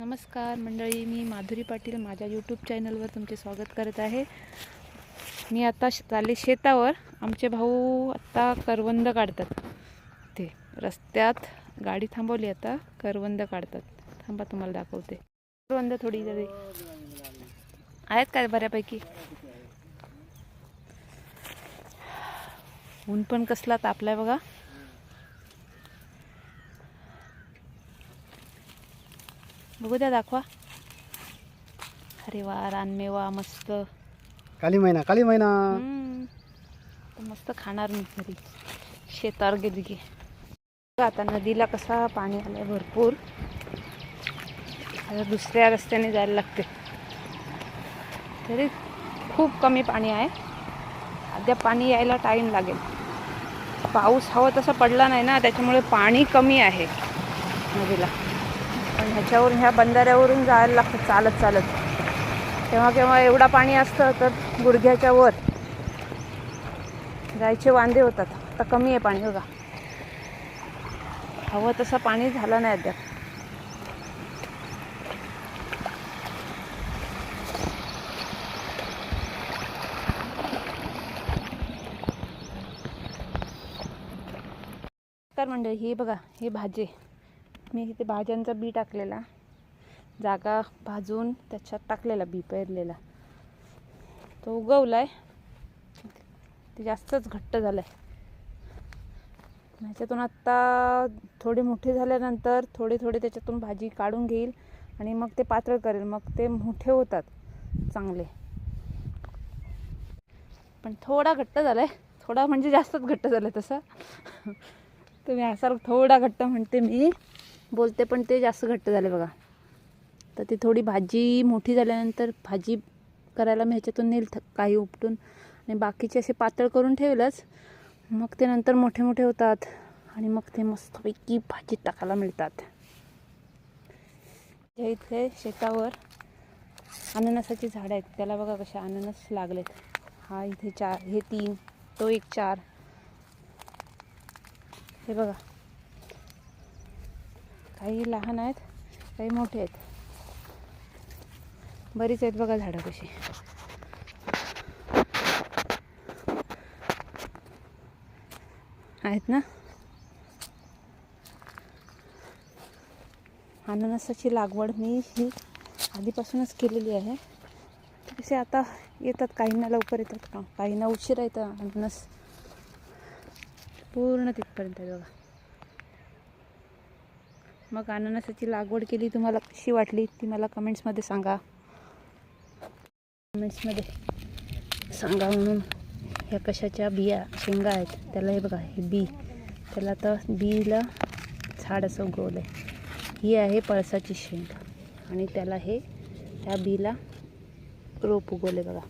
नमस्कार मंडळी मी माधुरी पाटील माझ्या यूट्यूब चॅनलवर तुमचे स्वागत करत आहे. मी आता श- चालले शेतावर. आमचे भाऊ आत्ता करवंद काढतात. ते रस्त्यात गाडी थांबवली आता करवंद काढतात. थांबा तुम्हाला दाखवते. करवंद थोडी जरी आहेत काय बऱ्यापैकी? ऊन पण कसला तापलाय बघा. बघू द्या दाखवा. अरे वा रानमेवा मस्त. काली महिना काली महिना. तर मस्त खाणार मी घरी. शेतावर गेली की. आता नदीला कसा पाणी आलंय भरपूर. आता दुसऱ्या रस्त्याने जायला लागते. तरी खूप कमी पाणी आहे. अद्याप पाणी यायला टाईम लागेल. पाऊस हवा तसा पडला नाही ना त्याच्यामुळे पाणी कमी आहे नदीला. पण ह्याच्यावरून ह्या बंधाऱ्यावरून जायला लागतं चालत चालत. केव्हा केव्हा एवढा पाणी असतं तर गुडघ्याच्या वर. जायचे वांदे होतात. आता कमी आहे पाणी बघा. हवं तसं पाणी झालं नाही अद्याप. तर मंडळी ही बघा ही भाजी. मी इथे भाज्यांचा बी टाकलेला. जागा भाजून त्याच्यात टाकलेला बी पेरलेला. तो उगवलाय. ते जास्तच घट्ट झालाय. ह्याच्यातून आत्ता थोडे मोठी झाल्यानंतर थोडे थोडे त्याच्यातून भाजी काढून घेईल आणि मग ते पातळ करेल. मग ते मोठे होतात चांगले. पण थोडा घट्ट झाला आहे थोडा म्हणजे जास्तच घट्ट झालं तसं. तुम्ही असा थोडा घट्ट म्हणते मी. बोलते पण ते जास्त घट्ट झाले बघा. तर ती थोडी भाजी मोठी झाल्यानंतर भाजी करायला मी ह्याच्यातून नेल थ- काही उपटून आणि बाकीचे असे पातळ करून ठेवलंच. मग ते नंतर मोठे मोठे होतात आणि मग ते मस्तपैकी भाजीत टाकायला मिळतात. या इथे शेतावर अननसाची झाडं आहेत. त्याला बघा कसे अननस लागलेत. हा इथे चार हे तीन तो एक चार. हे बघा. काही लहान आहेत काही मोठे आहेत. बरीच आहेत बघा झाडं कशी. आहेत ना? अननसाची लागवड मी ही आधीपासूनच केलेली आहे. कसे आता येतात काहींना लवकर येतात. का काहींना उशिरा येतं अननस पूर्ण तिथपर्यंत आहे बघा. मग अननसाची लागवड केली तुम्हाला कशी वाटली ती मला कमेंट्समध्ये सांगा. कमेंट्समध्ये सांगा म्हणून ह्या कशाच्या बिया शेंगा आहेत त्याला हे बघा हे बी. त्याला आता बीला झाड असं उगवलं आहे ही आहे पळसाची शेंगा आणि त्याला हे ह्या बीला रोप उगवले बघा.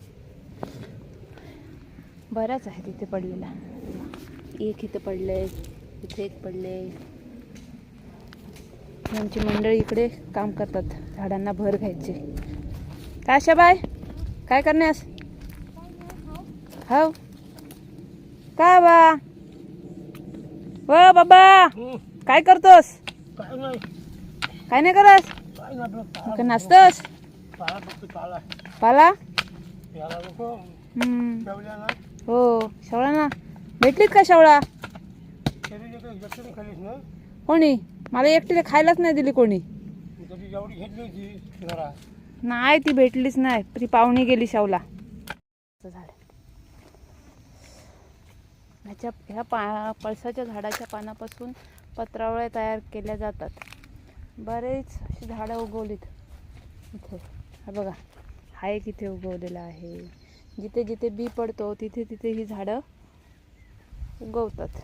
बऱ्याच आहे तिथे पडलेला एक इथं पडलं आहे इथे एक पडले आमची मंडळी इकडे काम करतात. झाडांना भर घ्यायचे. काय शबाय काय करण्यास? हो का बा? व बाबा काय करतोस? काय नाही करस का नाचतोस? पाला? हो शेवळा ना भेटलीत का शेवळा कोणी? मला एकटीला खायलाच नाही दिली कोणी. नाही ती भेटलीच नाही. ती पाहुणी गेली शावला झाड ह्याच्या ह्या पा पळसाच्या झाडाच्या पानापासून पत्रावळ्या तयार केल्या जातात. बरेच अशी झाडं उगवलीत. इथे. हा बघा. हा एक इथे उगवलेला आहे. जिथे जिथे बी पडतो तिथे तिथे ही झाडं उगवतात.